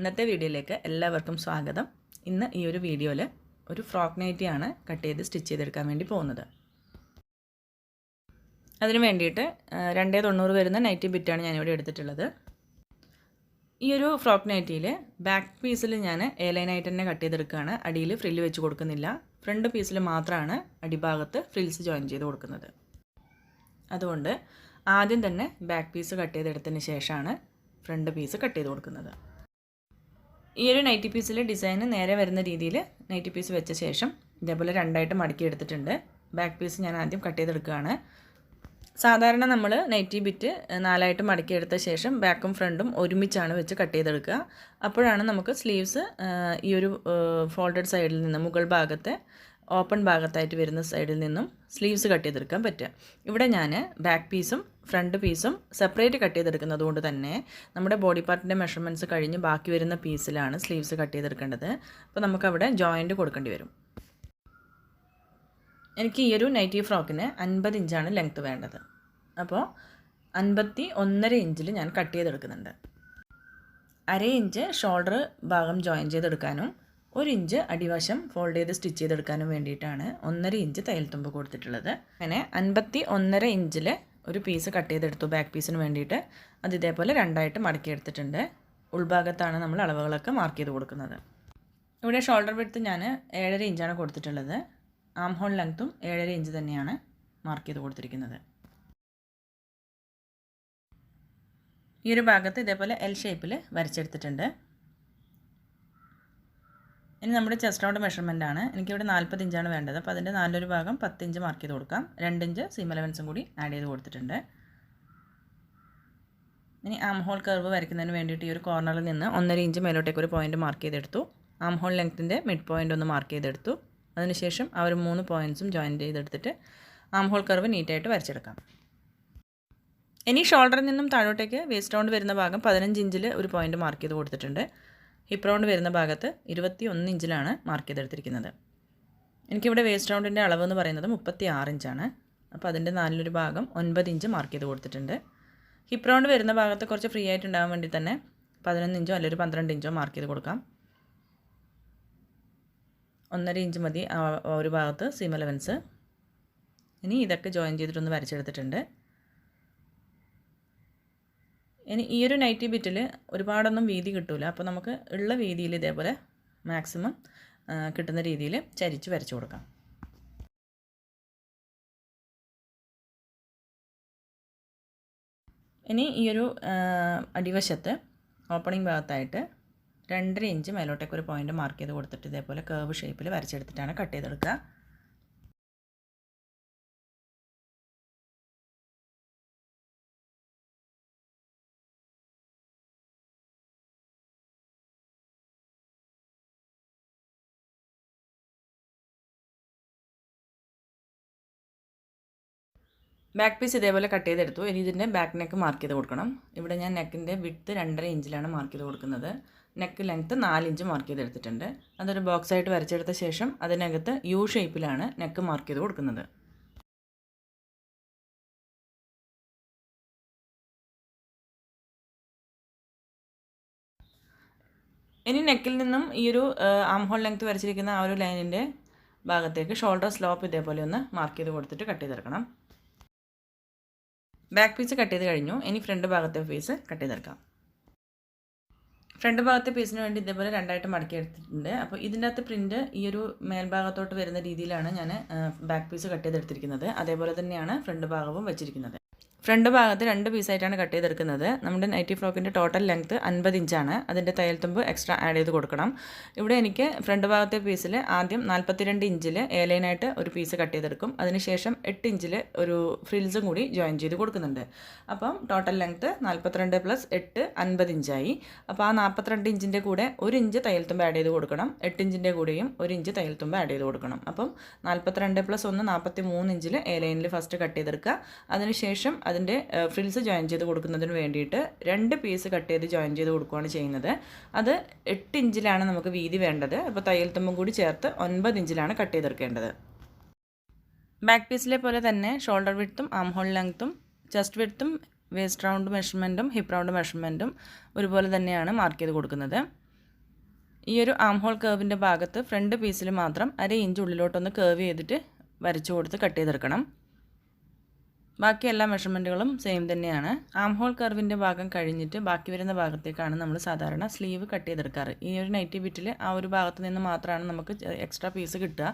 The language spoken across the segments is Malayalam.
ഇന്നത്തെ വീഡിയോയിലേക്ക് എല്ലാവർക്കും സ്വാഗതം. ഇന്ന് ഈ ഒരു വീഡിയോയിൽ ഒരു ഫ്രോക്ക് നൈറ്റിയാണ് കട്ട് ചെയ്ത് സ്റ്റിച്ച് ചെയ്തെടുക്കാൻ വേണ്ടി പോകുന്നത്. അതിന് വേണ്ടിയിട്ട് രണ്ടേ തൊണ്ണൂറ് വരുന്ന നൈറ്റി ബിറ്റാണ് ഞാനിവിടെ എടുത്തിട്ടുള്ളത്. ഈ ഒരു ഫ്രോക്ക് നൈറ്റിയിൽ ബാക്ക് പീസിൽ ഞാൻ എ ലൈനായിട്ട് തന്നെ കട്ട് ചെയ്തെടുക്കുകയാണ്. അടിയിൽ ഫ്രില്ല് വെച്ച് കൊടുക്കുന്നില്ല. ഫ്രണ്ട് പീസിൽ മാത്രമാണ് അടിഭാഗത്ത് ഫ്രിൽസ് ജോയിൻ ചെയ്ത് കൊടുക്കുന്നത്. അതുകൊണ്ട് ആദ്യം തന്നെ ബാക്ക് പീസ് കട്ട് ചെയ്തെടുത്തതിന് ശേഷമാണ് ഫ്രണ്ട് പീസ് കട്ട് ചെയ്ത് കൊടുക്കുന്നത്. ഈ ഒരു നൈറ്റി പീസിൽ ഡിസൈൻ നേരെ വരുന്ന രീതിയിൽ നൈറ്റി പീസ് വെച്ച ശേഷം ഇതേപോലെ രണ്ടായിട്ട് മടക്കി എടുത്തിട്ടുണ്ട്. ബാക്ക് പീസ് ഞാൻ ആദ്യം കട്ട് ചെയ്തെടുക്കുകയാണ്. സാധാരണ നമ്മൾ നൈറ്റി ബിറ്റ് നാലായിട്ട് മടക്കിയെടുത്ത ശേഷം ബാക്കും ഫ്രണ്ടും ഒരുമിച്ചാണ് വെച്ച് കട്ട് ചെയ്തെടുക്കുക. അപ്പോഴാണ് നമുക്ക് സ്ലീവ്സ് ഈ ഒരു ഫോൾഡഡ് സൈഡിൽ നിന്ന് മുകൾ ഭാഗത്തെ ഓപ്പൺ ഭാഗത്തായിട്ട് വരുന്ന സൈഡിൽ നിന്നും സ്ലീവ്സ് കട്ട് ചെയ്തെടുക്കാൻ പറ്റുക. ഇവിടെ ഞാൻ ബാക്ക് പീസും ഫ്രണ്ട് പീസും സെപ്പറേറ്റ് കട്ട് ചെയ്തെടുക്കുന്നത് കൊണ്ട് തന്നെ നമ്മുടെ ബോഡി പാർട്ടിന്റെ മെഷർമെന്റ്സ് കഴിഞ്ഞ് ബാക്കി വരുന്ന പീസിലാണ് സ്ലീവ്സ് കട്ട് ചെയ്തെടുക്കേണ്ടത്. അപ്പോൾ നമുക്കവിടെ ജോയിന്റ് കൊടുക്കേണ്ടി വരും. എനിക്ക് ഈ ഒരു നൈറ്റി ഫ്രോക്കിന് അൻപത് ഇഞ്ചാണ് ലെങ്ത്ത് വേണ്ടത്. അപ്പോൾ അൻപത്തി ഒന്നര ഇഞ്ചിൽ ഞാൻ കട്ട് ചെയ്തെടുക്കുന്നുണ്ട്. അര ഇഞ്ച് ഷോൾഡർ ഭാഗം ജോയിൻ ചെയ്തെടുക്കാനും ഒരു ഇഞ്ച് അടിവശം ഫോൾഡ് ചെയ്ത് സ്റ്റിച്ച് ചെയ്തെടുക്കാനും വേണ്ടിയിട്ടാണ് ഒന്നര ഇഞ്ച് തയ്യൽത്തുമ്പ് കൊടുത്തിട്ടുള്ളത്. അങ്ങനെ അൻപത്തി ഒന്നര ഇഞ്ചിൽ ഒരു പീസ് കട്ട് ചെയ്തെടുത്തു ബാക്ക് പീസിന് വേണ്ടിയിട്ട്. അത് ഇതേപോലെ രണ്ടായിട്ട് മടക്കിയെടുത്തിട്ടുണ്ട് ഉൾഭാഗത്താണ് നമ്മൾ അളവുകളൊക്കെ മാർക്ക് ചെയ്ത് കൊടുക്കുന്നത്. ഇവിടെ ഷോൾഡർ വിടുത്ത് ഞാൻ ഏഴര ഇഞ്ചാണ് കൊടുത്തിട്ടുള്ളത്. ആം ഹോൾ ലെങ്ത്തും ഏഴര ഇഞ്ച് തന്നെയാണ് മാർക്ക് ചെയ്ത് കൊടുത്തിരിക്കുന്നത്. ഈ ഒരു ഭാഗത്ത് ഇതേപോലെ എൽ ഷേപ്പിൽ വരച്ചെടുത്തിട്ടുണ്ട്. ഇനി നമ്മുടെ ചെസ്റ്റ് റൗണ്ട് മെഷർമെന്റ് ആണ്. എനിക്കിവിടെ നാൽപ്പത്തിഞ്ചാണ് വേണ്ടത്. അപ്പോൾ അതിന്റെ നാലൊരു ഭാഗം പത്ത് ഇഞ്ച് മാർക്ക് ചെയ്ത് കൊടുക്കാം. രണ്ടിഞ്ച് സീം അലവൻസും കൂടി ആഡ് ചെയ്ത് കൊടുത്തിട്ടുണ്ട്. ഇനി ആം ഹോൾ കർവ് വരയ്ക്കുന്നതിന് വേണ്ടിയിട്ട് ഈ ഒരു കോർണറിൽ നിന്ന് ഒന്നര ഇഞ്ച് മേലോട്ടേക്ക് ഒരു പോയിന്റ് മാർക്ക് ചെയ്തെടുത്തു. ആം ഹോൾ ലെങ്ത്തിന്റെ മിഡ് പോയിന്റ് ഒന്ന് മാർക്ക് ചെയ്തെടുത്തു. അതിനുശേഷം ആ ഒരു മൂന്ന് പോയിന്റ്സും ജോയിൻ ചെയ്തെടുത്തിട്ട് ആം ഹോൾ കർവ് നീറ്റായിട്ട് വരച്ചെടുക്കാം. ഇനി ഷോൾഡറിൽ നിന്നും താഴോട്ടേക്ക് വേസ്റ്റ് റൗണ്ട് വരുന്ന ഭാഗം പതിനഞ്ച് ഇഞ്ചിൽ ഒരു പോയിന്റ് മാർക്ക് ചെയ്ത് കൊടുത്തിട്ടുണ്ട്. ഹിപ്പ് റൗണ്ട് വരുന്ന ഭാഗത്ത് ഇരുപത്തി ഒന്ന് ഇഞ്ചിലാണ് മാർക്ക് ചെയ്തെടുത്തിരിക്കുന്നത്. എനിക്കിവിടെ വേസ്റ്റ് റൗണ്ടിന്റെ അളവ് എന്ന് പറയുന്നത് മുപ്പത്തി ആറ് ഇഞ്ചാണ്. അപ്പോൾ അതിന്റെ നാലിലൊരു ഭാഗം ഒൻപത് ഇഞ്ച് മാർക്ക് ചെയ്ത് കൊടുത്തിട്ടുണ്ട്. ഹിപ്പ് റൗണ്ട് വരുന്ന ഭാഗത്ത് കുറച്ച് ഫ്രീ ആയിട്ട് ഉണ്ടാകാൻ വേണ്ടി തന്നെ പതിനൊന്ന് ഇഞ്ചോ അല്ലെങ്കിൽ പന്ത്രണ്ട് ഇഞ്ചോ മാർക്ക് ചെയ്ത് കൊടുക്കാം. ഒന്നര ഇഞ്ച് മതി ആ ഒരു ഭാഗത്ത് സീം അലവൻസ് ഇനി ഇതൊക്കെ ജോയിൻ ചെയ്തിട്ടൊന്ന് വരച്ചെടുത്തിട്ടുണ്ട്. ഇനി ഈ ഒരു നൈറ്റി ബിറ്റിൽ ഒരുപാടൊന്നും വീതി കിട്ടില്ല അപ്പോൾ നമുക്ക് ഉള്ള വീതിയിൽ ഇതേപോലെ മാക്സിമം കിട്ടുന്ന രീതിയിൽ ചരിച്ച് വരച്ചു കൊടുക്കാം. ഇനി ഈ ഒരു അടിവശത്ത് ഓപ്പണിംഗ് ഭാഗത്തായിട്ട് രണ്ടര ഇഞ്ച് മേലോട്ടേക്ക് ഒരു പോയിന്റ് മാർക്ക് ചെയ്ത് കൊടുത്തിട്ട് ഇതേപോലെ കേർവ് ഷേപ്പിൽ വരച്ചെടുത്തിട്ടാണ് കട്ട് ചെയ്തെടുക്കുക. ബാക്ക് പീസ് ഇതേപോലെ കട്ട് ചെയ്തെടുത്തു. ഇനി ഇതിന്റെ ബാക്ക് നെക്ക് മാർക്ക് ചെയ്ത് കൊടുക്കണം. ഇവിടെ ഞാൻ നെക്കിന്റെ വിഡ്ത്ത് രണ്ടര ഇഞ്ചിലാണ് മാർക്ക് ചെയ്ത് കൊടുക്കുന്നത്. നെക്ക് ലെങ്ത്ത് നാല് ഇഞ്ച് മാർക്ക് ചെയ്തെടുത്തിട്ടുണ്ട്. അതൊരു ബോക്സ് ആയിട്ട് വരച്ചെടുത്ത ശേഷം അതിനകത്ത് യു ഷേപ്പിലാണ് നെക്ക് മാർക്ക് ചെയ്ത് കൊടുക്കുന്നത്. ഇനി നെക്കിൽ നിന്നും ഈ ഒരു ആം ഹോൾ ലെങ്ത്ത് വരച്ചിരിക്കുന്ന ആ ഒരു ലൈനിന്റെ ഭാഗത്തേക്ക് ഷോൾഡർ സ്ലോപ്പ് ഇതേപോലെ ഒന്ന് മാർക്ക് ചെയ്ത് കൊടുത്തിട്ട് കട്ട് ചെയ്തെടുക്കണം. ബാക്ക് പീസ് കട്ട് ചെയ്ത് കഴിഞ്ഞു. ഇനി ഫ്രണ്ട് ഭാഗത്തെ പീസ് കട്ട് ചെയ്തെടുക്കാം. ഫ്രണ്ട് ഭാഗത്തെ പീസിന് വേണ്ടി ഇതേപോലെ രണ്ടായിട്ട് മടക്കി എടുത്തിട്ടുണ്ട്. അപ്പോൾ ഇതിന്റെ അകത്ത് പ്രിന്റ് ഈ ഒരു മേൽഭാഗത്തോട്ട് വരുന്ന രീതിയിലാണ് ഞാൻ ബാക്ക് പീസ് കട്ട് ചെയ്തെടുത്തിരിക്കുന്നത്. അതേപോലെ തന്നെയാണ് ഫ്രണ്ട് ഭാഗവും വെച്ചിരിക്കുന്നത്. ഫ്രണ്ട് ഭാഗത്ത് രണ്ട് പീസായിട്ടാണ് കട്ട് ചെയ്തെടുക്കുന്നത്. നമ്മുടെ നൈറ്റി ഫ്രോക്കിന്റെ ടോട്ടൽ ലെങ്ത്ത് അൻപത് ഇഞ്ചാണ്. അതിന്റെ തയ്യൽ തുമ്പ് എക്സ്ട്രാ ആഡ് ചെയ്ത് കൊടുക്കണം. ഇവിടെ എനിക്ക് ഫ്രണ്ട് ഭാഗത്തെ പീസിൽ ആദ്യം നാൽപ്പത്തിരണ്ട് ഇഞ്ചിൽ ഏലൈനായിട്ട് ലൈനായിട്ട് ഒരു പീസ് കട്ട് ചെയ്തെടുക്കും. അതിനുശേഷം എട്ട് ഇഞ്ചിൽ ഒരു ഫ്രിൽസും കൂടി ജോയിൻ ചെയ്ത് കൊടുക്കുന്നുണ്ട്. അപ്പം ടോട്ടൽ ലെങ്ത്ത് നാൽപ്പത്തിരണ്ട് പ്ലസ് എട്ട് അൻപത് ഇഞ്ചായി. അപ്പോൾ ആ നാൽപ്പത്തിരണ്ട് ഇഞ്ചിന്റെ കൂടെ ഒരു ഇഞ്ച് തയ്യൽ തുമ്പ് ആഡ് ചെയ്ത് കൊടുക്കണം. എട്ട് ഇഞ്ചിന്റെ കൂടെയും ഒരു ഇഞ്ച് തയ്യൽ തുമ്പ് ആഡ് ചെയ്ത് കൊടുക്കണം. അപ്പം നാൽപ്പത്തിരണ്ട് പ്ലസ് ഒന്ന് നാൽപ്പത്തി മൂന്ന് ഇഞ്ചിൽ ഏലൈനിൽ ലൈനിൽ ഫസ്റ്റ് കട്ട് ചെയ്തെടുക്കുക. അതിനുശേഷം അതിന്റെ ഫ്രിൽസ് ജോയിൻ ചെയ്ത് കൊടുക്കുന്നതിന് വേണ്ടിയിട്ട് രണ്ട് പീസ് കട്ട് ചെയ്ത് ജോയിൻ ചെയ്ത് കൊടുക്കുകയാണ് ചെയ്യുന്നത്. അത് എട്ട് ഇഞ്ചിലാണ് നമുക്ക് വീതി വേണ്ടത്. അപ്പോൾ തയ്യൽ തുമ്പും കൂടി ചേർത്ത് ഒൻപത് ഇഞ്ചിലാണ് കട്ട് ചെയ്തെടുക്കേണ്ടത്. ബാക്ക് പീസിലെ പോലെ തന്നെ ഷോൾഡർ വിഡ്ത്തും ആം ഹോൾ ലെങ്ത്തും ചെസ്റ്റ് വിഡ്ത്തും വേസ്റ്റ് റൗണ്ട് മെഷർമെന്റും ഹിപ്പ് റൗണ്ട് മെഷർമെന്റും ഒരുപോലെ തന്നെയാണ് മാർക്ക് ചെയ്ത് കൊടുക്കുന്നത്. ഈ ഒരു ആം ഹോൾ കേവിന്റെ ഭാഗത്ത് ഫ്രണ്ട് പീസിൽ മാത്രം അര ഇഞ്ച് ഉള്ളിലോട്ടൊന്ന് കേവ് ചെയ്തിട്ട് വരച്ചു കൊടുത്ത് കട്ട് ചെയ്തെടുക്കണം. ബാക്കി എല്ലാ മെഷർമെന്റുകളും സെയിം തന്നെയാണ്. ആം ഹോൾ കർവിന്റെ ഭാഗം കഴിഞ്ഞിട്ട് ബാക്കി വരുന്ന ഭാഗത്തേക്കാണ് നമ്മൾ സാധാരണ സ്ലീവ് കട്ട് ചെയ്തെടുക്കാറ്. ഈ ഒരു നൈറ്റി ബിറ്റിൽ ആ ഒരു ഭാഗത്ത് നിന്ന് മാത്രമാണ് നമുക്ക് എക്സ്ട്രാ പീസ് കിട്ടുക.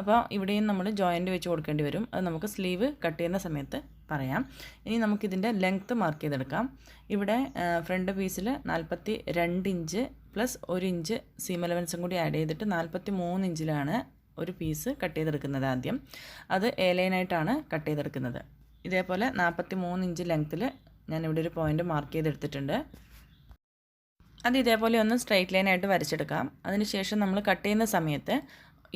അപ്പോൾ ഇവിടെയും നമ്മൾ ജോയിന്റ് വെച്ച് കൊടുക്കേണ്ടി വരും. അത് നമുക്ക് സ്ലീവ് കട്ട് ചെയ്യുന്ന സമയത്ത് പറയാം. ഇനി നമുക്കിതിന്റെ ലെങ്ത്ത് മാർക്ക് ചെയ്തെടുക്കാം. ഇവിടെ ഫ്രണ്ട് പീസിൽ നാൽപ്പത്തി രണ്ട് ഇഞ്ച് പ്ലസ് ഒരു ഇഞ്ച് സീം അലവൻസും കൂടി ആഡ് ചെയ്തിട്ട് നാൽപ്പത്തി മൂന്ന് ഇഞ്ചിലാണ് ഒരു പീസ് കട്ട് ചെയ്തെടുക്കുന്നത് ആദ്യം. അത് എ ലൈനായിട്ടാണ് കട്ട് ചെയ്തെടുക്കുന്നത്. ഇതേപോലെ നാൽപ്പത്തി മൂന്ന് ഇഞ്ച് ലെങ്ത്തിൽ ഞാൻ ഇവിടെ ഒരു പോയിന്റ് മാർക്ക് ചെയ്തെടുത്തിട്ടുണ്ട്. അത് ഇതേപോലെ ഒന്ന് സ്ട്രൈറ്റ് ലൈനായിട്ട് വരച്ചെടുക്കാം. അതിനുശേഷം നമ്മൾ കട്ട് ചെയ്യുന്ന സമയത്ത്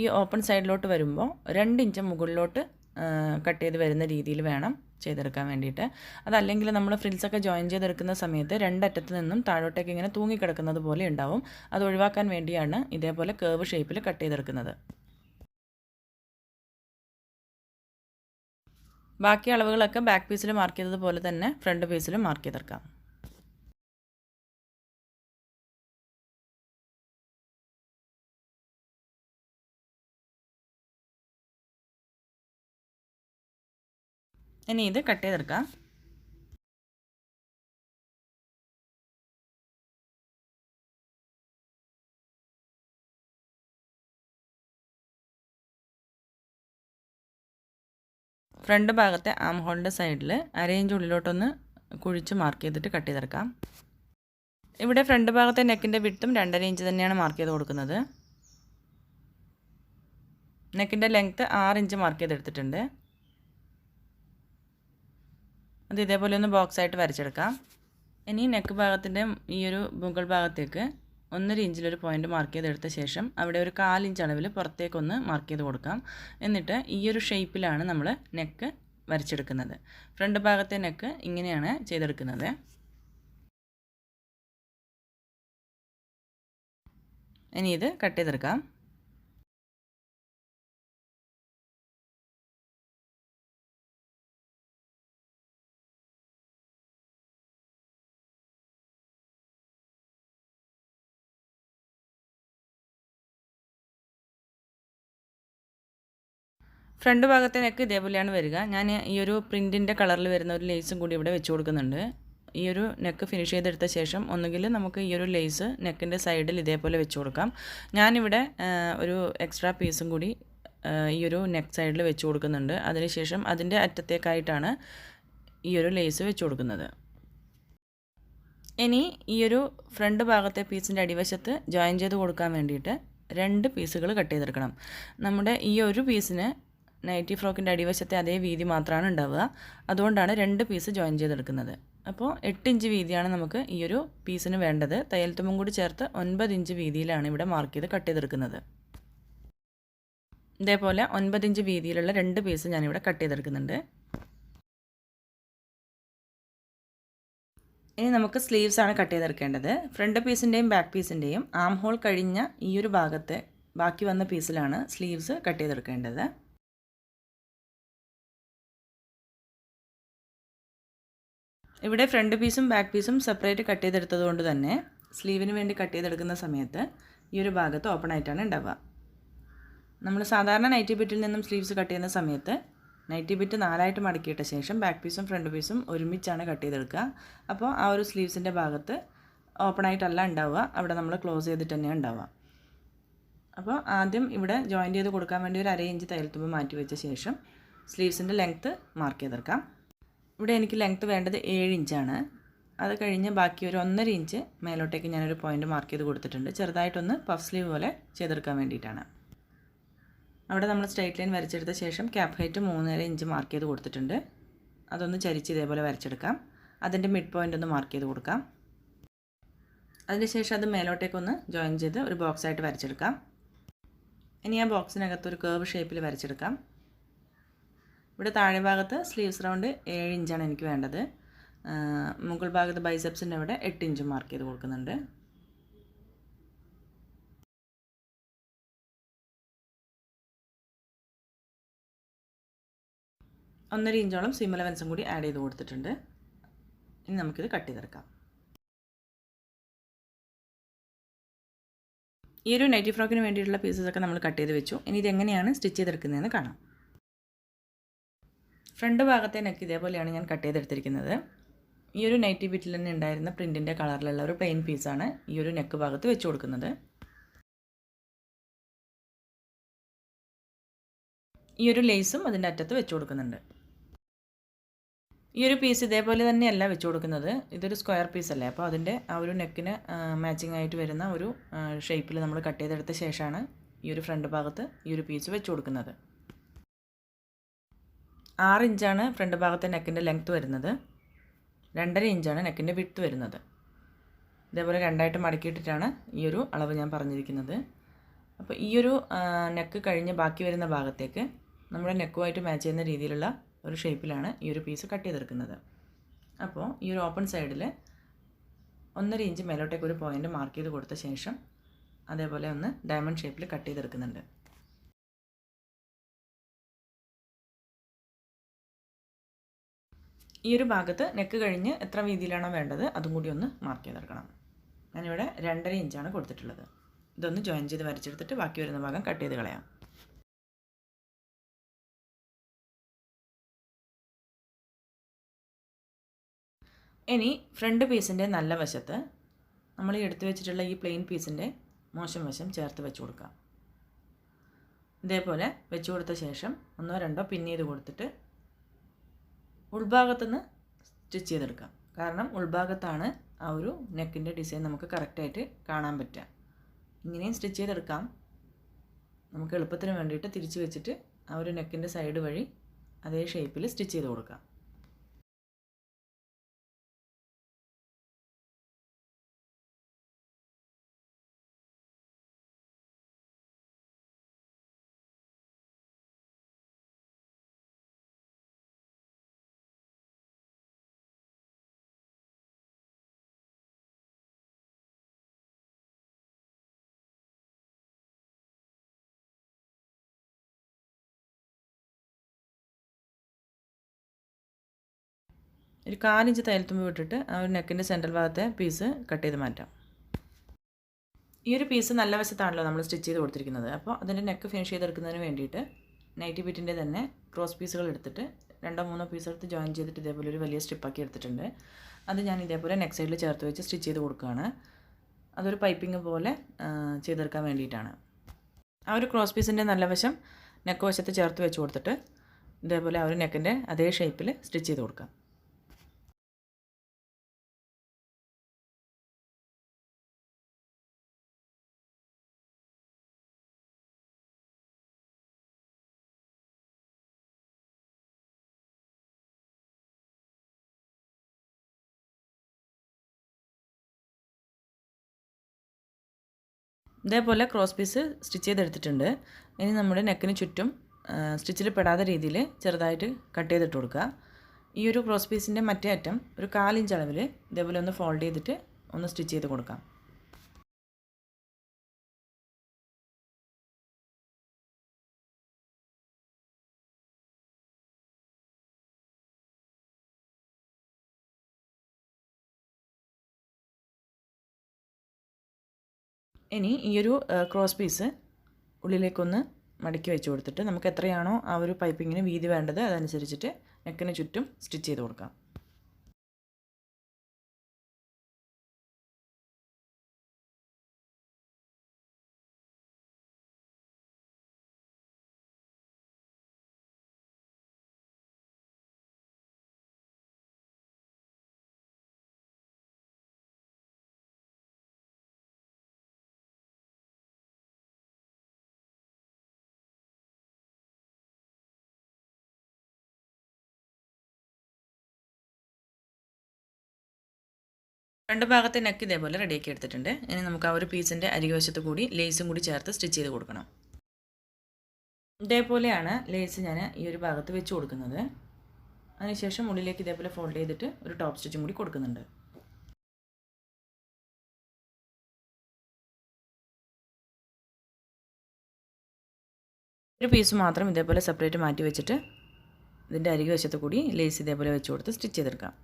ഈ ഓപ്പൺ സൈഡിലോട്ട് വരുമ്പോൾ രണ്ട് ഇഞ്ച് മുകളിലോട്ട് കട്ട് ചെയ്ത് വരുന്ന രീതിയിൽ വേണം ചെയ്തെടുക്കാൻ വേണ്ടിയിട്ട്. അതല്ലെങ്കിൽ നമ്മൾ ഫ്രിൽസൊക്കെ ജോയിൻ ചെയ്തെടുക്കുന്ന സമയത്ത് രണ്ടറ്റത്ത് നിന്നും താഴോട്ടേക്ക് ഇങ്ങനെ തൂങ്ങിക്കിടക്കുന്നത് പോലെ ഉണ്ടാവും. അത് ഒഴിവാക്കാൻ വേണ്ടിയാണ് ഇതേപോലെ കേവ് ഷേപ്പിൽ കട്ട് ചെയ്തെടുക്കുന്നത്. ബാക്കി അളവുകളൊക്കെ ബാക്ക് പീസിൽ മാർക്ക് ചെയ്തതുപോലെ തന്നെ ഫ്രണ്ട് പീസിലും മാർക്ക് ചെയ്തെടുക്കാം. ഇനി ഇത് കട്ട് ചെയ്തെടുക്കാം. ഫ്രണ്ട് ഭാഗത്തെ ആം ഹോളിന്റെ സൈഡിൽ അരയിഞ്ച് ഉള്ളിലോട്ടൊന്ന് കുഴിച്ച് മാർക്ക് ചെയ്തിട്ട് കട്ട് ചെയ്തെടുക്കാം. ഇവിടെ ഫ്രണ്ട് ഭാഗത്തെ നെക്കിന്റെ വിട്ടും രണ്ടര ഇഞ്ച് തന്നെയാണ് മാർക്ക് ചെയ്ത് കൊടുക്കുന്നത്. നെക്കിന്റെ ലെങ്ത്ത് ആറ് ഇഞ്ച് മാർക്ക് ചെയ്തെടുത്തിട്ടുണ്ട്. അത് ഇതേപോലെ ഒന്ന് ബോക്സായിട്ട് വരച്ചെടുക്കാം. ഇനി നെക്ക് ഭാഗത്തിന്റെ ഈ ഒരു മുകൾ ഭാഗത്തേക്ക് ഒന്നര ഇഞ്ചിലൊരു പോയിന്റ് മാർക്ക് ചെയ്തെടുത്ത ശേഷം അവിടെ ഒരു കാലിഞ്ച് അളവിൽ പുറത്തേക്കൊന്ന് മാർക്ക് ചെയ്ത് കൊടുക്കാം. എന്നിട്ട് ഈ ഒരു ഷേപ്പിലാണ് നമ്മൾ നെക്ക് വരച്ചെടുക്കുന്നത്. ഫ്രണ്ട് ഭാഗത്തെ നെക്ക് ഇങ്ങനെയാണ് ചെയ്തെടുക്കുന്നത്. ഇനി ഇത് കട്ട് ചെയ്തെടുക്കാം. ഫ്രണ്ട് ഭാഗത്തെ നെക്ക് ഇതേപോലെയാണ് വരിക. ഞാൻ ഈ ഒരു പ്രിന്റിന്റെ കളറിൽ വരുന്ന ഒരു ലേസും കൂടി ഇവിടെ വെച്ച് കൊടുക്കുന്നുണ്ട്. ഈ ഒരു നെക്ക് ഫിനിഷ് ചെയ്തെടുത്ത ശേഷം ഒന്നുകിൽ നമുക്ക് ഈ ഒരു ലേസ് നെക്കിന്റെ സൈഡിൽ ഇതേപോലെ വെച്ച് കൊടുക്കാം. ഞാനിവിടെ ഒരു എക്സ്ട്രാ പീസും കൂടി ഈ ഒരു നെക്ക് സൈഡിൽ വെച്ച് കൊടുക്കുന്നുണ്ട്. അതിനുശേഷം അതിന്റെ അറ്റത്തേക്കായിട്ടാണ് ഈ ഒരു ലേസ് വെച്ച് കൊടുക്കുന്നത്. ഇനി ഈ ഒരു ഫ്രണ്ട് ഭാഗത്തെ പീസിന്റെ അടിവശത്ത് ജോയിൻ ചെയ്ത് കൊടുക്കാൻ വേണ്ടിയിട്ട് രണ്ട് പീസുകൾ കട്ട് ചെയ്തെടുക്കണം. നമ്മുടെ ഈ ഒരു പീസിന് നൈറ്റി ഫ്രോക്കിന്റെ അടിവശത്തെ അതേ വീതി മാത്രമാണ് ഉണ്ടാവുക. അതുകൊണ്ടാണ് രണ്ട് പീസ് ജോയിൻ ചെയ്തെടുക്കുന്നത്. അപ്പോൾ എട്ട് ഇഞ്ച് വീതിയാണ് നമുക്ക് ഈ ഒരു പീസിന് വേണ്ടത്. തയ്യൽ തുമ്പും കൂടി ചേർത്ത് ഒൻപത് ഇഞ്ച് വീതിയിലാണ് ഇവിടെ മാർക്ക് ചെയ്ത് കട്ട് ചെയ്തെടുക്കുന്നത്. ഇതേപോലെ ഒൻപത് ഇഞ്ച് വീതിയിലുള്ള രണ്ട് പീസ് ഞാനിവിടെ കട്ട് ചെയ്തെടുക്കുന്നുണ്ട്. ഇനി നമുക്ക് സ്ലീവ്സ് ആണ് കട്ട് ചെയ്തെടുക്കേണ്ടത്. ഫ്രണ്ട് പീസിന്റെയും ബാക്ക് പീസിന്റെയും ആം ഹോൾ കഴിഞ്ഞ ഈ ഒരു ഭാഗത്തെ ബാക്കി വന്ന പീസിലാണ് സ്ലീവ്സ് കട്ട് ചെയ്തെടുക്കേണ്ടത്. ഇവിടെ ഫ്രണ്ട് പീസും ബാക്ക് പീസും സെപ്പറേറ്റ് കട്ട് ചെയ്തെടുത്തത് കൊണ്ട് തന്നെ സ്ലീവിന് വേണ്ടി കട്ട് ചെയ്തെടുക്കുന്ന സമയത്ത് ഈ ഒരു ഭാഗത്ത് ഓപ്പൺ ആയിട്ടാണ് ഉണ്ടാവുക നമ്മൾ സാധാരണ നൈറ്റി ബിറ്റിൽ നിന്നും സ്ലീവ്സ് കട്ട് ചെയ്യുന്ന സമയത്ത് നൈറ്റി ബിറ്റ് നാലായിട്ട് മടക്കിയിട്ട ശേഷം ബാക്ക് പീസും ഫ്രണ്ട് പീസും ഒരുമിച്ചാണ് കട്ട് ചെയ്തെടുക്കുക. അപ്പോൾ ആ ഒരു സ്ലീവ്സിന്റെ ഭാഗത്ത് ഓപ്പൺ ആയിട്ടല്ല ഉണ്ടാവുക അവിടെ നമ്മൾ ക്ലോസ് ചെയ്തിട്ട് തന്നെയാണ് ഉണ്ടാവുക അപ്പോൾ ആദ്യം ഇവിടെ ജോയിന്റ് ചെയ്ത് കൊടുക്കാൻ വേണ്ടി ഒരു അര ഇഞ്ച് തയ്യൽത്തുമ്പ് മാറ്റി വെച്ച ശേഷം സ്ലീവ്സിന്റെ ലെങ്ത്ത് മാർക്ക് ചെയ്തെടുക്കാം. ഇവിടെ എനിക്ക് ലെങ്ത്ത് വേണ്ടത് ഏഴ് ഇഞ്ചാണ് അത് കഴിഞ്ഞ് ബാക്കി ഒരു ഒന്നര ഇഞ്ച് മേലോട്ടേക്ക് ഞാനൊരു പോയിന്റ് മാർക്ക് ചെയ്ത് കൊടുത്തിട്ടുണ്ട്. ചെറുതായിട്ടൊന്ന് പഫ് സ്ലീവ് പോലെ ചെയ്തെടുക്കാൻ വേണ്ടിയിട്ടാണ്. അവിടെ നമ്മൾ സ്ട്രൈറ്റ് ലൈൻ വരച്ചെടുത്ത ശേഷം ക്യാപ് ഹൈറ്റ് മൂന്നര ഇഞ്ച് മാർക്ക് ചെയ്ത് കൊടുത്തിട്ടുണ്ട്. അതൊന്ന് ചരിച്ച് ഇതേപോലെ വരച്ചെടുക്കാം. അതിന്റെ മിഡ് പോയിന്റ് ഒന്ന് മാർക്ക് ചെയ്ത് കൊടുക്കാം. അതിനുശേഷം അത് മേലോട്ടേക്കൊന്ന് ജോയിൻ ചെയ്ത് ഒരു ബോക്സായിട്ട് വരച്ചെടുക്കാം. ഇനി ആ ബോക്സിനകത്ത് ഒരു കേർവ് ഷേപ്പിൽ വരച്ചെടുക്കാം. ഇവിടെ താഴെ ഭാഗത്ത് സ്ലീവ്സ് റൗണ്ട് ഏഴ് ഇഞ്ചാണ് എനിക്ക് വേണ്ടത്. മുകൾ ഭാഗത്ത് ബൈസെപ്സിന്റെ അവിടെ എട്ട് ഇഞ്ച് മാർക്ക് ചെയ്ത് കൊടുക്കുന്നുണ്ട്. ഒന്നര ഇഞ്ചോളം സിം കൂടി ആഡ് ചെയ്ത് കൊടുത്തിട്ടുണ്ട്. ഇനി നമുക്കിത് കട്ട് ചെയ്തെടുക്കാം. ഈ ഒരു നൈറ്റി ഫ്രോക്കിന് വേണ്ടിയിട്ടുള്ള പീസസൊക്കെ നമ്മൾ കട്ട് ചെയ്ത് വെച്ചു. ഇനി ഇതെങ്ങനെയാണ് സ്റ്റിച്ച് ചെയ്തെടുക്കുന്നതെന്ന് കാണാം. ഫ്രണ്ട് ഭാഗത്തെ നെക്ക് ഇതേപോലെയാണ് ഞാൻ കട്ട് ചെയ്തെടുത്തിരിക്കുന്നത്. ഈ ഒരു നൈറ്റി ബിറ്റിൽ തന്നെ ഉണ്ടായിരുന്ന പ്രിന്റിന്റെ കളറിലുള്ള ഒരു പ്ലെയിൻ പീസാണ് ഈ ഒരു നെക്ക് ഭാഗത്ത് വെച്ച് കൊടുക്കുന്നത്. ഈ ഒരു ലേസും അതിന്റെ അറ്റത്ത് വെച്ച് കൊടുക്കുന്നുണ്ട്. ഈ ഒരു പീസ് ഇതേപോലെ തന്നെയല്ല വെച്ച് കൊടുക്കുന്നത്. ഇതൊരു സ്ക്വയർ പീസ് അല്ലേ? അപ്പോൾ അതിന്റെ ആ ഒരു നെക്കിന് മാച്ചിങ് ആയിട്ട് വരുന്ന ഒരു ഷേപ്പിൽ നമ്മൾ കട്ട് ചെയ്തെടുത്ത ശേഷമാണ് ഈ ഒരു ഫ്രണ്ട് ഭാഗത്ത് ഈ ഒരു പീസ് വെച്ച് കൊടുക്കുന്നത്. ആറ് ഇഞ്ചാണ് ഫ്രണ്ട് ഭാഗത്തെ നെക്കിന്റെ ലെങ്ത്ത് വരുന്നത്. രണ്ടര ഇഞ്ചാണ് നെക്കിന്റെ വിട്ട് വരുന്നത്. ഇതേപോലെ രണ്ടായിട്ട് മടക്കിയിട്ടിട്ടാണ് ഈ ഒരു അളവ് ഞാൻ പറഞ്ഞിരിക്കുന്നത്. അപ്പോൾ ഈ ഒരു നെക്ക് കഴിഞ്ഞ് ബാക്കി വരുന്ന ഭാഗത്തേക്ക് നമ്മുടെ നെക്കുമായിട്ട് മാച്ച് ചെയ്യുന്ന രീതിയിലുള്ള ഒരു ഷേപ്പിലാണ് ഈ ഒരു പീസ് കട്ട് ചെയ്തെടുക്കുന്നത്. അപ്പോൾ ഈ ഒരു ഓപ്പൺ സൈഡിൽ ഒന്നര ഇഞ്ച് മേലോട്ടേക്ക് ഒരു പോയിന്റ് മാർക്ക് ചെയ്ത് കൊടുത്ത ശേഷം അതേപോലെ ഒന്ന് ഡയമണ്ട് ഷേപ്പിൽ കട്ട് ചെയ്തെടുക്കുന്നുണ്ട്. ഈ ഒരു ഭാഗത്ത് നെക്ക് കഴിഞ്ഞ് എത്ര വീതിയിലാണോ വേണ്ടത് അതും കൂടി ഒന്ന് മാർക്ക് ചെയ്തെടുക്കണം ഞാനിവിടെ രണ്ടര ഇഞ്ചാണ് കൊടുത്തിട്ടുള്ളത്. ഇതൊന്ന് ജോയിൻ ചെയ്ത് വരച്ചെടുത്തിട്ട് ബാക്കി വരുന്ന ഭാഗം കട്ട് ചെയ്ത് കളയാം. ഇനി ഫ്രണ്ട് പീസിന്റെ നല്ല വശത്ത് നമ്മൾ ഈ എടുത്തു വെച്ചിട്ടുള്ള ഈ പ്ലെയിൻ പീസിന്റെ മോശം വശം ചേർത്ത് വെച്ച് കൊടുക്കാം. ഇതേപോലെ വെച്ച് കൊടുത്ത ശേഷം ഒന്നോ രണ്ടോ പിൻ ചെയ്ത് കൊടുത്തിട്ട് ഉൾഭാഗത്തുനിന്ന് സ്റ്റിച്ച് ചെയ്തെടുക്കാം. കാരണം ഉൾഭാഗത്താണ് ആ ഒരു നെക്കിന്റെ ഡിസൈൻ നമുക്ക് കറക്റ്റായിട്ട് കാണാൻ പറ്റുക. ഇങ്ങനെയും സ്റ്റിച്ച് ചെയ്തെടുക്കാം. നമുക്ക് എളുപ്പത്തിന് വേണ്ടിയിട്ട് തിരിച്ച് വെച്ചിട്ട് ആ ഒരു നെക്കിന്റെ സൈഡ് വഴി അതേ ഷേപ്പിൽ സ്റ്റിച്ച് ചെയ്ത് കൊടുക്കാം. ഒരു കാലിഞ്ച് തയ്യൽത്തുമ്പ് വിട്ടിട്ട് ആ ഒരു നെക്കിന്റെ സെൻട്രൽ ഭാഗത്തെ പീസ് കട്ട് ചെയ്ത് മാറ്റാം. ഈ ഒരു പീസ് നല്ല വശത്താണല്ലോ നമ്മൾ സ്റ്റിച്ച് ചെയ്ത് കൊടുത്തിരിക്കുന്നത്. അപ്പോൾ അതിന്റെ നെക്ക് ഫിനിഷ് ചെയ്തെടുക്കുന്നതിന് വേണ്ടിയിട്ട് നൈറ്റി ബിറ്റിന്റെ തന്നെ ക്രോസ് പീസുകൾ എടുത്തിട്ട് രണ്ടോ മൂന്നോ പീസ് എടുത്ത് ജോയിൻ ചെയ്തിട്ട് ഇതേപോലെ ഒരു വലിയ സ്ട്രിപ്പാക്കി എടുത്തിട്ടുണ്ട്. അത് ഞാൻ ഇതേപോലെ നെക്ക് സൈഡിൽ ചേർത്ത് വെച്ച് സ്റ്റിച്ച് ചെയ്ത് കൊടുക്കുകയാണ്. അതൊരു പൈപ്പിംഗ് പോലെ ചെയ്തെടുക്കാൻ വേണ്ടിയിട്ടാണ്. ആ ഒരു ക്രോസ് പീസിന്റെ നല്ല വശം നെക്ക് വശത്ത് ചേർത്ത് വെച്ച് കൊടുത്തിട്ട് ഇതേപോലെ ആ ഒരു നെക്കിന്റെ അതേ ഷേപ്പിൽ സ്റ്റിച്ച് ചെയ്ത് കൊടുക്കാം. ഇതേപോലെ ക്രോസ് പീസ് സ്റ്റിച്ച് ചെയ്തെടുത്തിട്ടുണ്ട്. ഇനി നമ്മുടെ നെക്കിന് ചുറ്റും സ്റ്റിച്ചിൽ പെടാത്ത രീതിയിൽ ചെറുതായിട്ട് കട്ട് ചെയ്തിട്ട് കൊടുക്കുക. ഈ ഒരു ക്രോസ് പീസിന്റെ മറ്റേ അറ്റം ഒരു കാലിഞ്ച് അളവിൽ ഇതേപോലെ ഒന്ന് ഫോൾഡ് ചെയ്തിട്ട് ഒന്ന് സ്റ്റിച്ച് ചെയ്ത് കൊടുക്കാം. ഇനി ഈ ഒരു ക്രോസ് പീസ് ഉള്ളിലേക്കൊന്ന് മടക്കി വെച്ച് കൊടുത്തിട്ട് നമുക്ക് എത്രയാണോ ആ ഒരു പൈപ്പിങ്ങിന് വീതി വേണ്ടത് അതനുസരിച്ചിട്ട് നെക്കിന് ചുറ്റും സ്റ്റിച്ച് ചെയ്ത് കൊടുക്കാം. രണ്ട് ഭാഗത്തെ നെക്ക് ഇതേപോലെ റെഡിയാക്കി എടുത്തിട്ടുണ്ട്. ഇനി നമുക്ക് ആ ഒരു പീസിന്റെ അരികവശത്ത് കൂടി ലേസും കൂടി ചേർത്ത് സ്റ്റിച്ച് ചെയ്ത് കൊടുക്കണം. ഇതേപോലെയാണ് ലേസ് ഞാൻ ഈ ഒരു ഭാഗത്ത് വെച്ച് കൊടുക്കുന്നത്. അതിനുശേഷം ഉള്ളിലേക്ക് ഇതേപോലെ ഫോൾഡ് ചെയ്തിട്ട് ഒരു ടോപ്പ് സ്റ്റിച്ചും കൂടി കൊടുക്കുന്നുണ്ട്. ഒരു പീസ് മാത്രം ഇതേപോലെ സെപ്പറേറ്റ് മാറ്റി വെച്ചിട്ട് ഇതിന്റെ അരികവശത്ത് കൂടി ലേസ് ഇതേപോലെ വെച്ച് കൊടുത്ത് സ്റ്റിച്ച് ചെയ്തെടുക്കാം.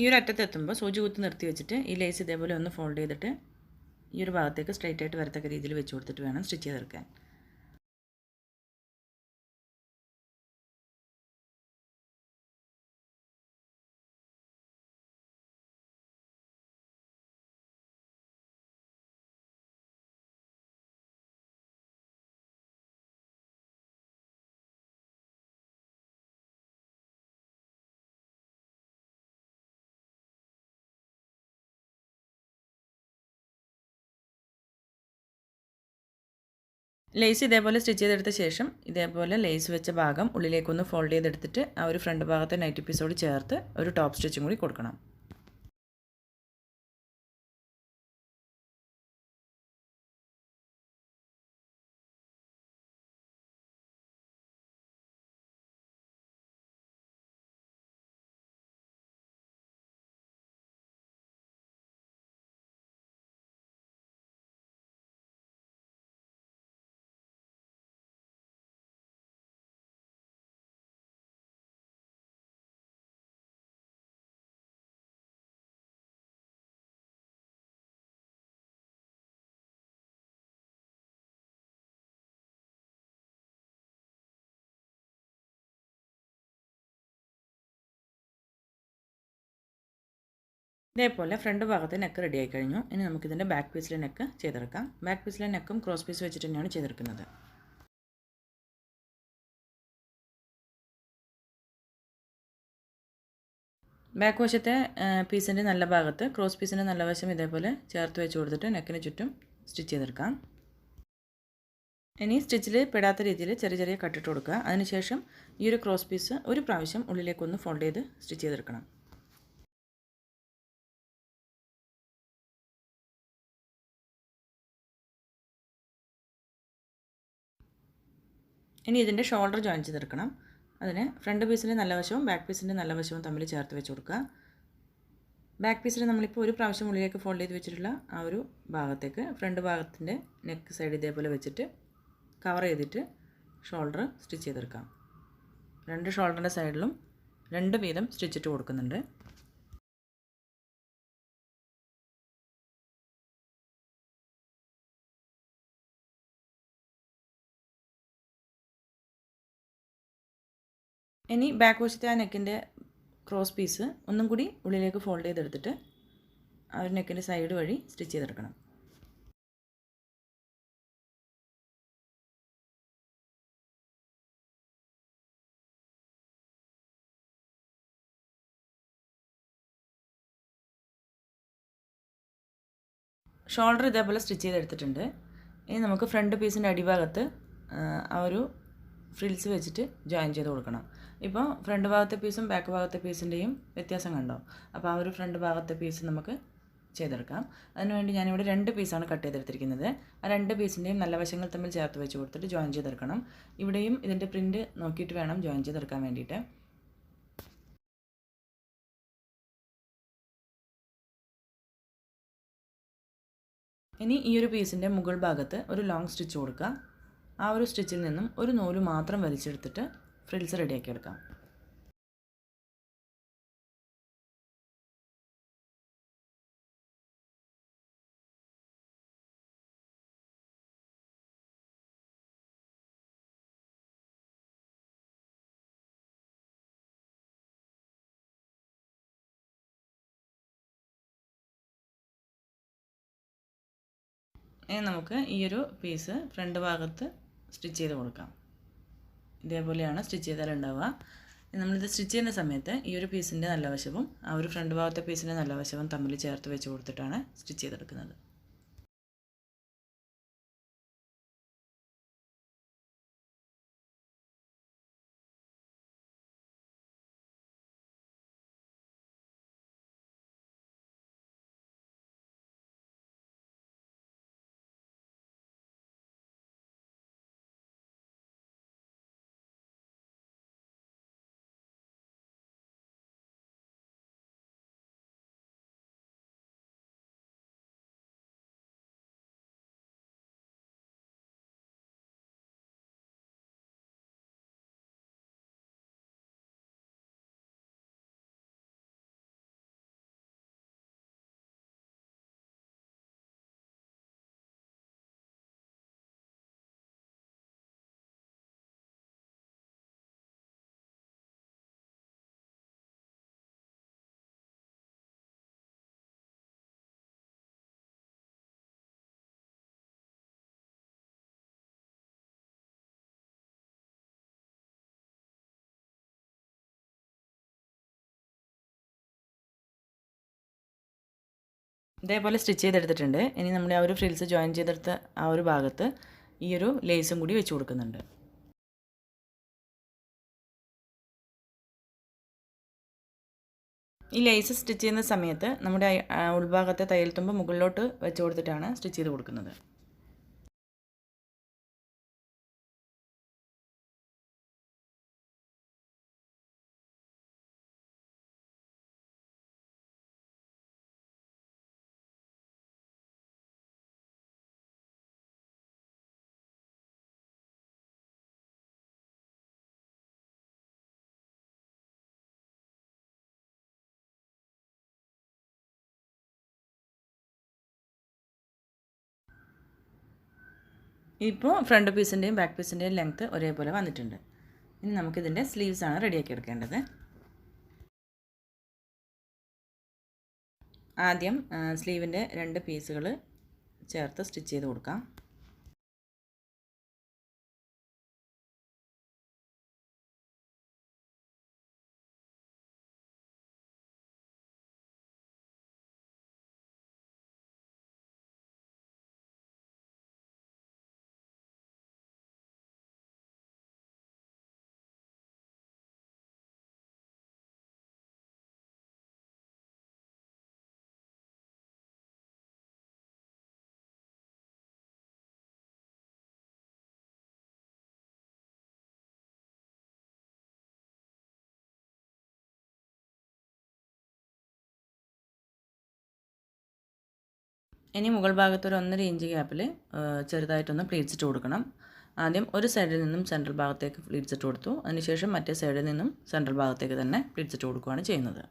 ഈ ഒരു അറ്റത്ത് എത്തുമ്പോൾ സൂചി കുത്തി നിർത്തി വെച്ചിട്ട് ഈ ലേസ് ഇതേപോലെ ഒന്ന് ഫോൾഡ് ചെയ്തിട്ട് ഈ ഒരു ഭാഗത്തേക്ക് സ്ട്രൈറ്റ് ആയിട്ട് വരത്തക്ക രീതിയിൽ വെച്ച് കൊടുത്തിട്ട് വേണം സ്റ്റിച്ച് ചെയ്തെടുക്കാൻ. ലേസ് ഇതേപോലെ സ്റ്റിച്ച് ചെയ്തെടുത്ത ശേഷം ഇതേപോലെ ലേസ് വെച്ച ഭാഗം ഉള്ളിലേക്കൊന്ന് ഫോൾഡ് ചെയ്തെടുത്തിട്ട് ആ ഒരു ഫ്രണ്ട് ഭാഗത്തെ നൈറ്റ് പീസോട് ചേർത്ത് ഒരു ടോപ്പ് സ്റ്റിച്ചും കൂടി കൊടുക്കണം. ഇതേപോലെ ഫ്രണ്ട് ഭാഗത്തെ നെക്ക് റെഡി ആയി കഴിഞ്ഞു. ഇനി നമുക്കിതിന്റെ ബാക്ക് പീസിലെ നെക്ക് ചെയ്തെടുക്കാം. ബാക്ക് പീസിലെ നെക്കും ക്രോസ് പീസ് വെച്ചിട്ട് തന്നെയാണ് ചെയ്തെടുക്കുന്നത്. ബാക്ക് വശത്തെ പീസിന്റെ നല്ല ഭാഗത്ത് ക്രോസ് പീസിന്റെ നല്ല വശം ഇതേപോലെ ചേർത്ത് വെച്ച് കൊടുത്തിട്ട് നെക്കിന് ചുറ്റും സ്റ്റിച്ച് ചെയ്തെടുക്കാം. ഇനി സ്റ്റിച്ചിൽ പെടാത്ത രീതിയിൽ ചെറിയ ചെറിയ കട്ടിട്ട് കൊടുക്കുക. അതിനുശേഷം ഈ ഒരു ക്രോസ് പീസ് ഒരു പ്രാവശ്യം ഉള്ളിലേക്കൊന്ന് ഫോൾഡ് ചെയ്ത് സ്റ്റിച്ച് ചെയ്തെടുക്കണം. ഇനി ഇതിന്റെ ഷോൾഡർ ജോയിൻ ചെയ്തെടുക്കണം. അതിന് ഫ്രണ്ട് പീസിന്റെ നല്ല വശവും ബാക്ക് പീസിന്റെ നല്ല വശവും തമ്മിൽ ചേർത്ത് വെച്ച് കൊടുക്കുക. ബാക്ക് പീസിൽ നമ്മളിപ്പോൾ ഒരു പ്രാവശ്യം ഉള്ളിലേക്ക് ഫോൾഡ് ചെയ്ത് വെച്ചിട്ടുള്ള ആ ഒരു ഭാഗത്തേക്ക് ഫ്രണ്ട് ഭാഗത്തിന്റെ നെക്ക് സൈഡ് ഇതേപോലെ വെച്ചിട്ട് കവർ ചെയ്തിട്ട് ഷോൾഡർ സ്റ്റിച്ച് ചെയ്തെടുക്കാം. രണ്ട് ഷോൾഡറിന്റെ സൈഡിലും രണ്ട് വീതം സ്റ്റിച്ചിട്ട് കൊടുക്കുന്നുണ്ട്. ഇനി ബാക്ക് വശത്തെ ആ നെക്കിന്റെ ക്രോസ് പീസ് ഒന്നും കൂടി ഉള്ളിലേക്ക് ഫോൾഡ് ചെയ്തെടുത്തിട്ട് ആ ഒരു നെക്കിന്റെ സൈഡ് വഴി സ്റ്റിച്ച് ചെയ്തെടുക്കണം. ഷോൾഡർ ഇതേപോലെ സ്റ്റിച്ച് ചെയ്തെടുത്തിട്ടുണ്ട്. ഇനി നമുക്ക് ഫ്രണ്ട് പീസിന്റെ അടിഭാഗത്ത് ആ ഒരു ഫ്രിൽസ് വെച്ചിട്ട് ജോയിൻ ചെയ്ത് കൊടുക്കണം. ഇപ്പോൾ ഫ്രണ്ട് ഭാഗത്തെ പീസും ബാക്ക് ഭാഗത്തെ പീസിന്റെയും വ്യത്യാസം കണ്ടോ? അപ്പോൾ ആ ഒരു ഫ്രണ്ട് ഭാഗത്തെ പീസ് നമുക്ക് ചെയ്തെടുക്കാം. അതിനുവേണ്ടി ഞാനിവിടെ രണ്ട് പീസാണ് കട്ട് ചെയ്തെടുത്തിരിക്കുന്നത്. ആ രണ്ട് പീസിന്റെയും നല്ല വശങ്ങൾ തമ്മിൽ ചേർത്ത് വെച്ച് കൊടുത്തിട്ട് ജോയിൻ ചെയ്തെടുക്കണം. ഇവിടെയും ഇതിന്റെ പ്രിന്റ് നോക്കിയിട്ട് വേണം ജോയിൻ ചെയ്തെടുക്കാൻ വേണ്ടിയിട്ട്. ഇനി ഈ ഒരു പീസിന്റെ മുകൾ ഭാഗത്ത് ഒരു ലോങ് സ്റ്റിച്ച് കൊടുക്കുക. ആ ഒരു സ്റ്റിച്ചിൽ നിന്നും ഒരു നൂൽ മാത്രം വലിച്ചെടുത്തിട്ട് ഫ്രിൽസ് റെഡിയാക്കി എടുക്കാം. ഇനി നമുക്ക് ഈയൊരു പീസ് ഫ്രണ്ട് ഭാഗത്ത് സ്റ്റിച്ച് ചെയ്ത് കൊടുക്കാം. ഇതേപോലെയാണ് സ്റ്റിച്ച് ചെയ്താൽ ഉണ്ടാവുക നമ്മളിത് സ്റ്റിച്ച് ചെയ്യുന്ന സമയത്ത് ഈ ഒരു പീസിന്റെ നല്ല വശവും ആ ഒരു ഫ്രണ്ട് ഭാഗത്തെ പീസിന്റെ നല്ല വശവും തമ്മിൽ ചേർത്ത് വെച്ച് കൊടുത്തിട്ടാണ് സ്റ്റിച്ച് ചെയ്തെടുക്കുന്നത്. ഇതേപോലെ സ്റ്റിച്ച് ചെയ്തെടുത്തിട്ടുണ്ട്. ഇനി നമ്മൾ ആ ഒരു ഫ്രിൽസ് ജോയിൻ ചെയ്തെടുത്ത ആ ഒരു ഭാഗത്ത് ഈ ഒരു ലേസും കൂടി വെച്ച് കൊടുക്കുന്നുണ്ട്. ഈ ലേസ് സ്റ്റിച്ച് ചെയ്യുന്ന സമയത്ത് നമ്മുടെ ഉൾഭാഗത്തെ തയ്യൽ തുമ്പ് മുകളിലോട്ട് വെച്ച് കൊടുത്തിട്ടാണ് സ്റ്റിച്ച് ചെയ്ത് കൊടുക്കുന്നത്. ഇപ്പോൾ ഫ്രണ്ട് പീസിന്റെയും ബാക്ക് പീസിന്റെയും ലെങ്ത്ത് ഒരേപോലെ വന്നിട്ടുണ്ട്. ഇനി നമുക്കിതിന്റെ സ്ലീവ്സാണ് റെഡിയാക്കി എടുക്കേണ്ടത്. ആദ്യം സ്ലീവിന്റെ രണ്ട് പീസുകൾ ചേർത്ത് സ്റ്റിച്ച് ചെയ്ത് കൊടുക്കാം. ഇനി മുകൾ ഭാഗത്ത് ഒരു ഒന്നര ഇഞ്ച് ഗ്യാപ്പിൽ ചെറുതായിട്ടൊന്ന് പ്ലീറ്റ്സ് ഇട്ട് കൊടുക്കണം. ആദ്യം ഒരു സൈഡിൽ നിന്നും സെൻട്രൽ ഭാഗത്തേക്ക് പ്ലീറ്റ്സ് ഇട്ട് കൊടുത്തു. അതിനുശേഷം മറ്റേ സൈഡിൽ നിന്നും സെൻട്രൽ ഭാഗത്തേക്ക് തന്നെ പ്ലീറ്റ്സ് ഇട്ട് കൊടുക്കുകയാണ് ചെയ്യുന്നത്.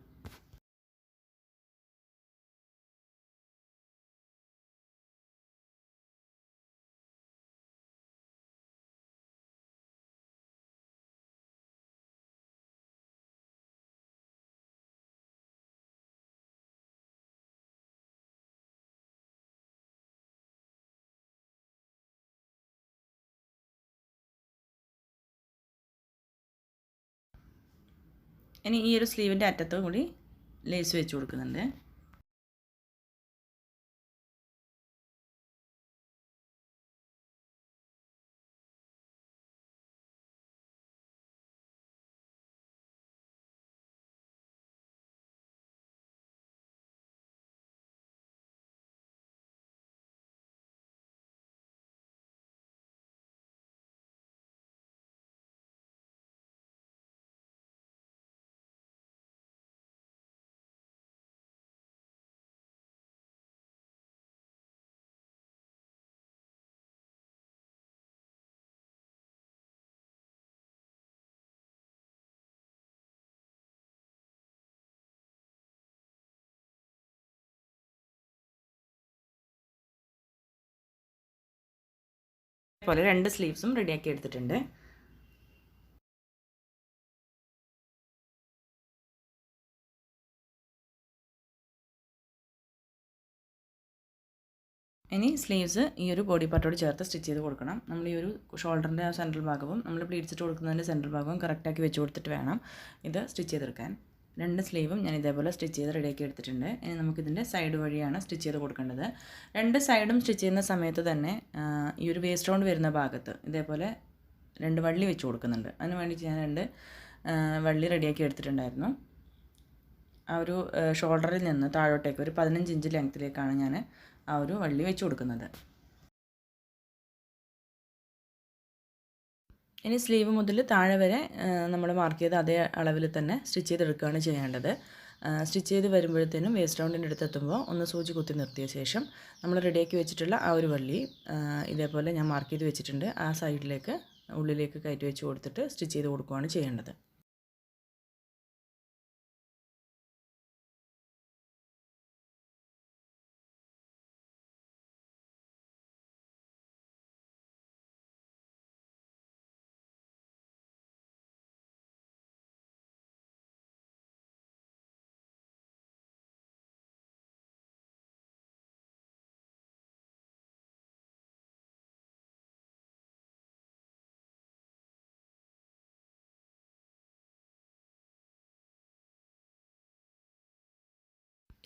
ഇനി ഈ ഒരു സ്ലീവിന്റെ അറ്റത്തും കൂടി ലേസ് വെച്ച് കൊടുക്കുന്നുണ്ട്. പോലെ രണ്ട് സ്ലീവ്സും റെഡിയാക്കി എടുത്തിട്ടുണ്ട്. ഇനി സ്ലീവ്സ് ഈ ഒരു ബോഡി പാർട്ടോട് ചേർത്ത് സ്റ്റിച്ച് ചെയ്ത് കൊടുക്കണം. നമ്മൾ ഈ ഒരു ഷോൾഡറിന്റെ സെൻട്രൽ ഭാഗവും നമ്മൾ പ്ലീറ്റ്സിട്ട് കൊടുക്കുന്നതിന്റെ സെൻട്രൽ ഭാഗവും കറക്റ്റാക്കി വെച്ച് കൊടുത്തിട്ട് വേണം ഇത് സ്റ്റിച്ച് ചെയ്തെടുക്കാൻ. രണ്ട് സ്ലീവും ഞാൻ ഇതേപോലെ സ്റ്റിച്ച് ചെയ്ത് റെഡിയാക്കി എടുത്തിട്ടുണ്ട്. ഇനി നമുക്കിതിന്റെ സൈഡ് വഴിയാണ് സ്റ്റിച്ച് ചെയ്ത് കൊടുക്കേണ്ടത്. രണ്ട് സൈഡും സ്റ്റിച്ച് ചെയ്യുന്ന സമയത്ത് തന്നെ ഈ ഒരു വേസ്റ്റ് റൗണ്ട് വരുന്ന ഭാഗത്ത് ഇതേപോലെ രണ്ട് വള്ളി വെച്ച് കൊടുക്കുന്നുണ്ട്. അതിന് വേണ്ടിയിട്ട് ഞാൻ രണ്ട് വള്ളി റെഡിയാക്കി എടുത്തിട്ടുണ്ടായിരുന്നു. ആ ഒരു ഷോൾഡറിൽ നിന്ന് താഴോട്ടേക്ക് ഒരു പതിനഞ്ച് ഇഞ്ച് ലെങ്ത്തിലേക്കാണ് ഞാൻ ആ ഒരു വള്ളി വെച്ച് കൊടുക്കുന്നത്. ഇനി സ്ലീവ് മുതൽ താഴെ വരെ നമ്മൾ മാർക്ക് ചെയ്ത് അതേ അളവിൽ തന്നെ സ്റ്റിച്ച് ചെയ്തെടുക്കുകയാണ് ചെയ്യേണ്ടത്. സ്റ്റിച്ച് ചെയ്ത് വരുമ്പോഴത്തേനും വേസ്റ്റ് റൗണ്ടിന്റെ അടുത്ത് എത്തുമ്പോൾ ഒന്ന് സൂചി കുത്തി നിർത്തിയ ശേഷം നമ്മൾ റെഡിയാക്കി വെച്ചിട്ടുള്ള ആ ഒരു വള്ളി ഇതേപോലെ ഞാൻ മാർക്ക് ചെയ്ത് വെച്ചിട്ടുണ്ട്. ആ സൈഡിലേക്ക് ഉള്ളിലേക്ക് കയറ്റി വെച്ച് കൊടുത്തിട്ട് സ്റ്റിച്ച് ചെയ്ത് കൊടുക്കുകയാണ് ചെയ്യേണ്ടത്.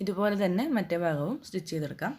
ഇതുപോലെ തന്നെ മറ്റേ ഭാഗവും സ്റ്റിച്ച് ചെയ്തെടുക്കാം.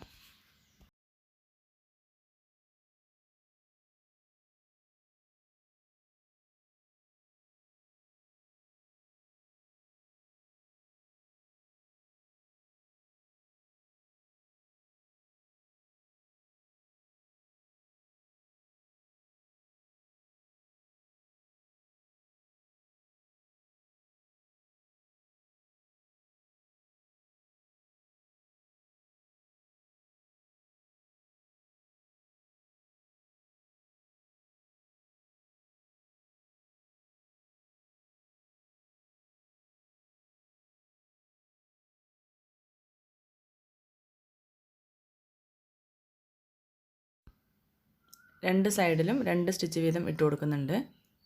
രണ്ട് സൈഡിലും രണ്ട് സ്റ്റിച്ച് വീതം ഇട്ട് കൊടുക്കുന്നുണ്ട്.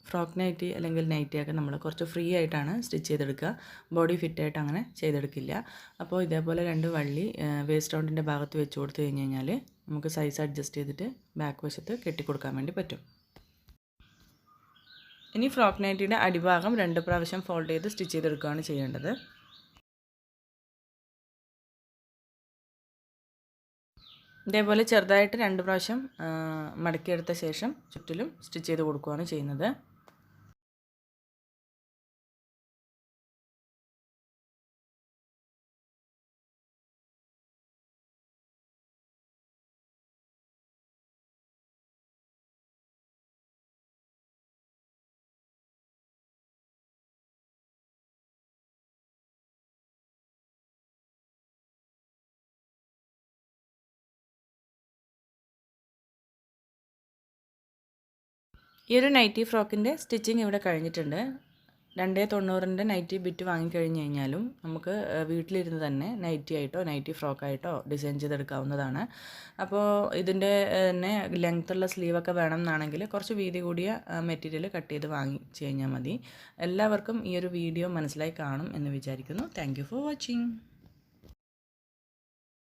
ഫ്രോക്ക് നൈറ്റി അല്ലെങ്കിൽ നൈറ്റിയൊക്കെ നമ്മൾ കുറച്ച് ഫ്രീ ആയിട്ടാണ് സ്റ്റിച്ച് ചെയ്തെടുക്കുക. ബോഡി ഫിറ്റായിട്ട് അങ്ങനെ ചെയ്തെടുക്കില്ല. അപ്പോൾ ഇതേപോലെ രണ്ട് വള്ളി വേസ്റ്റ് റൗണ്ടിന്റെ ഭാഗത്ത് വെച്ച് കൊടുത്തു കഴിഞ്ഞ് കഴിഞ്ഞാൽ നമുക്ക് സൈസ് അഡ്ജസ്റ്റ് ചെയ്തിട്ട് ബാക്ക് വശത്ത് കെട്ടിക്കൊടുക്കാൻ വേണ്ടി പറ്റും. ഇനി ഫ്രോക്ക് നൈറ്റിയുടെ അടിഭാഗം രണ്ട് പ്രാവശ്യം ഫോൾഡ് ചെയ്ത് സ്റ്റിച്ച് ചെയ്തെടുക്കുകയാണ് ചെയ്യേണ്ടത്. ഇതേപോലെ ചെറുതായിട്ട് രണ്ട് പ്രാവശ്യം മടക്കിയെടുത്ത ശേഷം ചുറ്റിലും സ്റ്റിച്ച് ചെയ്ത് കൊടുക്കുകയാണ് ചെയ്യുന്നത്. ഈ ഒരു നൈറ്റി ഫ്രോക്കിന്റെ സ്റ്റിച്ചിങ് ഇവിടെ കഴിഞ്ഞിട്ടുണ്ട്. രണ്ടേ തൊണ്ണൂറിന്റെ നൈറ്റി ബിറ്റ് വാങ്ങിക്കഴിഞ്ഞ് കഴിഞ്ഞാലും നമുക്ക് വീട്ടിലിരുന്ന് തന്നെ നൈറ്റി ആയിട്ടോ നൈറ്റി ഫ്രോക്കായിട്ടോ ഡിസൈൻ ചെയ്തെടുക്കാവുന്നതാണ്. അപ്പോൾ ഇതിന്റെ തന്നെ ലെങ്ത്തുള്ള സ്ലീവൊക്കെ വേണം എന്നാണെങ്കിൽ കുറച്ച് വീതി കൂടിയ മെറ്റീരിയൽ കട്ട് ചെയ്ത് വാങ്ങിച്ച് കഴിഞ്ഞാൽ മതി. എല്ലാവർക്കും ഈ ഒരു വീഡിയോ മനസ്സിലായി കാണും എന്ന് വിചാരിക്കുന്നു. Thank for watching